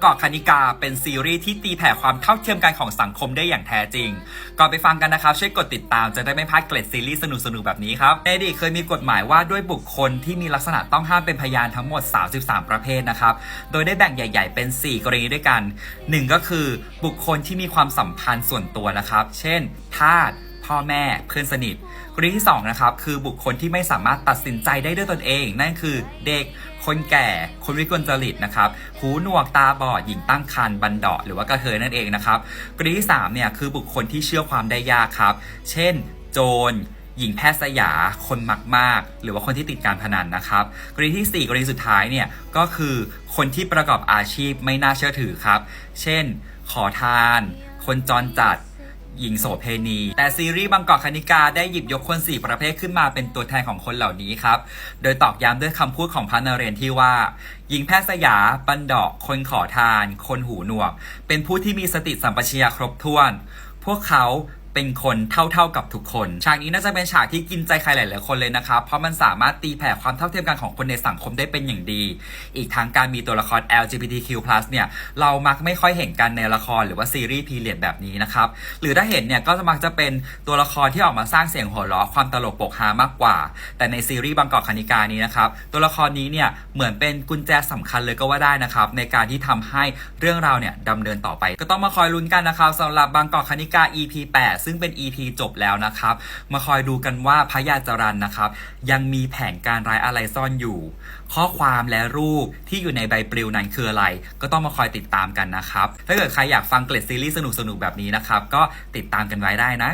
เกาะคณิกาเป็นซีรีส์ที่ตีแผ่ความเท่าเทียมกันของสังคมได้อย่างแท้จริง ก่อนไปฟังกันนะครับ ช่วยกดติดตามจะได้ไม่พลาดเกร็ดซีรีส์สนุกๆ แบบนี้ครับในอดีตเคยมีกฎหมายว่าด้วยบุคคลที่มีลักษณะต้องห้ามเป็นพยานทั้งหมด 33 ประเภทนะครับ โดยได้แบ่งใหญ่ ๆ เป็น 4 กรณีด้วยกัน 1 ก็คือบุคคลที่มีความสัมพันธ์ส่วนตัวนะครับ เช่นทาส พ่อแม่เพื่อนสนิทกรณีที่2นะครับคือบุคคลที่ไม่สามารถตัดสินใจได้ด้วยตนเอง นั่นคือเด็กคนแก่ คนวิกลจริตนะครับหูหนวกตาบอดหญิงตั้งครรภ์บันดาหรือว่ากระเทยนั่นเองนะครับกรณีที่3เนี่ยคือบุคคลที่เชื่อความได้ยากครับ เช่น โจรหญิงแพทย์สยา คนมักมากหรือว่าคนที่ติดการพนันนะครับ กรณีที่ 4 กรณีสุดท้ายเนี่ยก็คือคนที่ประกอบอาชีพไม่น่าเชื่อถือครับ เช่น ขอทาน คนจรจัด หญิงโสเพณี แต่ซีรีส์บางกอกคณิกาได้หยิบยกคน 4 ประเภทขึ้นมาเป็นตัวแทนของคนเหล่านี้ครับ โดยตอกย้ำด้วยคำพูดของพระนเรนที่ว่า หญิงแพทย์สยา บันดอก คนขอทาน คนหูหนวก เป็นผู้ที่มีสติสัมปชัญญะครบถ้วน พวกเขา เป็นคนเท่าๆกับทุกคน ฉากนี้น่าจะเป็นฉากที่กินใจใครหลายๆคนเลยนะครับ เพราะมันสามารถตีแผ่ความเท่าเทียมกันของคนในสังคมได้เป็นอย่างดี อีกทั้งการมีตัวละคร LGBTQ+ เนี่ยเรามักไม่ค่อยเห็นกันในละครหรือว่าซีรีส์พีเรียดแบบนี้นะครับ หรือถ้าเห็นเนี่ยก็จะมักจะเป็นตัวละครที่ออกมาสร้างเสียงหัวเราะความตลกโปกฮามากกว่า แต่ในซีรีส์บางกอกคณิกานี้นะครับตัวละครนี้เนี่ยเหมือนเป็นกุญแจสำคัญเลยก็ว่าได้นะครับในการที่ทำให้เรื่องราวเนี่ยดำเนินต่อไป ก็ต้องมาคอยลุ้นกันนะครับสำหรับบางกอกคณิกา EP 8ซึ่งเป็น EP จบแล้วนะครับ มาคอยดูกันว่าพระยาจรันนะครับ ยังมีแผนการร้ายอะไรซ่อนอยู่ ข้อความและรูปที่อยู่ในใบปลิวนั้นคืออะไร ก็ต้องมาคอยติดตามกันนะครับ ถ้าเกิดใครอยากฟังเกล็ดซีรีส์สนุกๆแบบนี้นะครับ ก็ติดตามกันไว้ได้นะ